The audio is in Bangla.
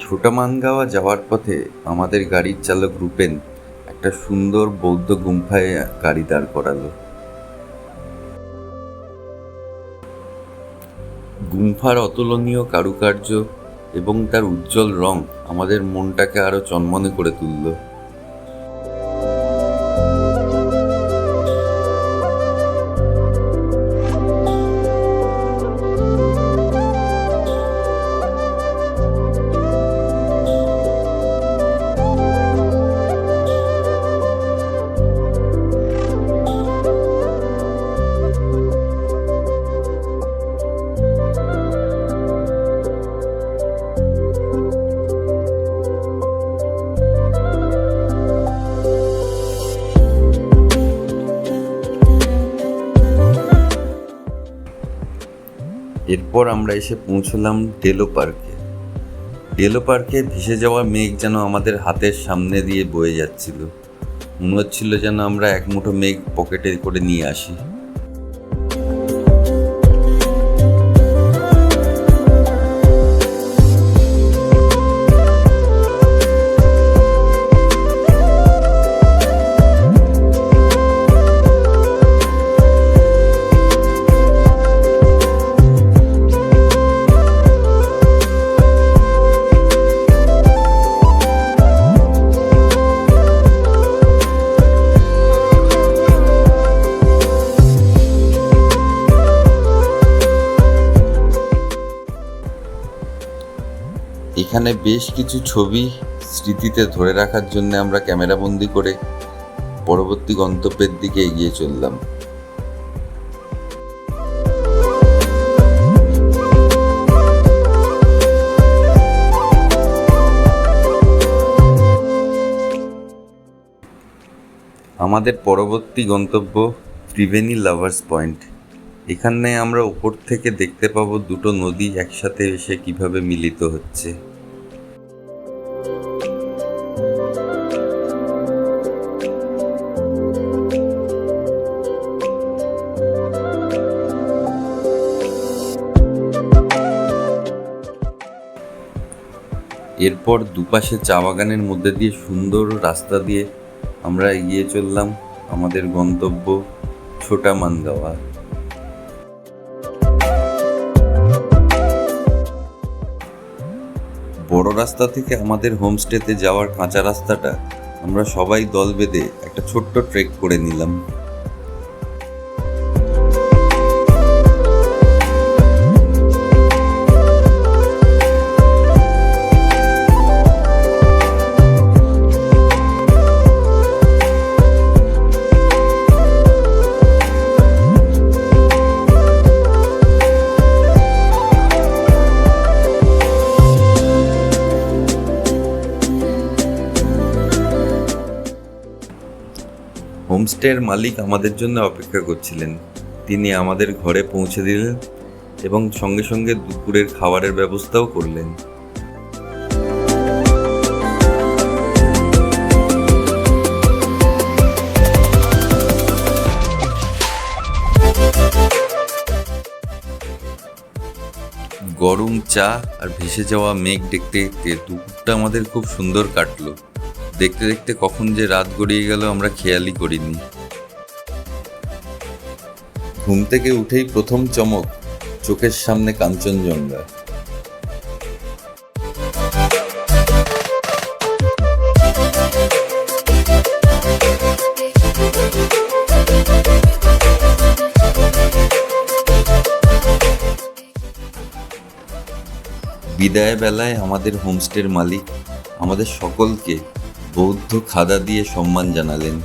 ছোটামানগাওয়া যাওয়ার পথে আমাদের গাড়ির চালক রূপেন একটা সুন্দর বৌদ্ধ গুম্ফায় গাড়ি দাঁড় করালো। গুম্ফার অতুলনীয় কারুকার্য এবং তার উজ্জ্বল রং আমাদের মনটাকে আরও চনমনে করে তুলল। এরপর আমরা এসে পৌঁছলাম ডেলো পার্কে। ডেলো পার্কে ভেসে যাওয়া মেঘ যেন আমাদের হাতের সামনে দিয়ে বয়ে যাচ্ছিল। মনে হচ্ছিল যেন আমরা এক মুঠো মেঘ পকেটে করে নিয়ে আসি। এখানে বেশ কিছু ছবি স্মৃতিতে ধরে রাখার জন্য আমরা ক্যামেরাবন্দি করে পরবর্তী গন্তব্যের দিকে এগিয়ে চললাম। আমাদের পরবর্তী গন্তব্য ত্রিবেণী লাভার্স পয়েন্ট। এখানে আমরা উপর থেকে দেখতে পাবো দুটো নদী একসাথে এসে কীভাবে মিলিত হচ্ছে। এরপর দুপাশে চা বাগানের মধ্যে দিয়ে সুন্দর রাস্তা দিয়ে আমরা এগিয়ে চললাম। আমাদের গন্তব্য ছোটা মানগাওয়া বড় রাস্তা থেকে আমাদের হোমস্টেতে যাওয়ার কাঁচা রাস্তাটা আমরা সবাই দল বেঁধে একটা ছোট্ট ট্রেক করে নিলাম। হোমস্টের মালিক আমাদের জন্য অপেক্ষা করছিলেন। তিনি আমাদের ঘরে পৌঁছে দিলেন এবং সঙ্গে সঙ্গে দুপুরের খাবারের ব্যবস্থাও করলেন। গরম চা আর ভেসে যাওয়া মেঘ দেখতে দেখতে দুপুরটা আমাদের খুব সুন্দর কাটলো। দেখতে দেখতে কখন যে রাত গড়িয়ে গেল, আমরা খেয়ালই করিনি। ঘুম থেকে উঠেই প্রথম চমক, চোখের সামনে কাঞ্চনজঙ্ঘা। বিদায় বেলায় আমাদের হোমস্টের মালিক, আমাদের সকলকে বৌদ্ধ খাদা দিয়ে সম্মান জানালেন।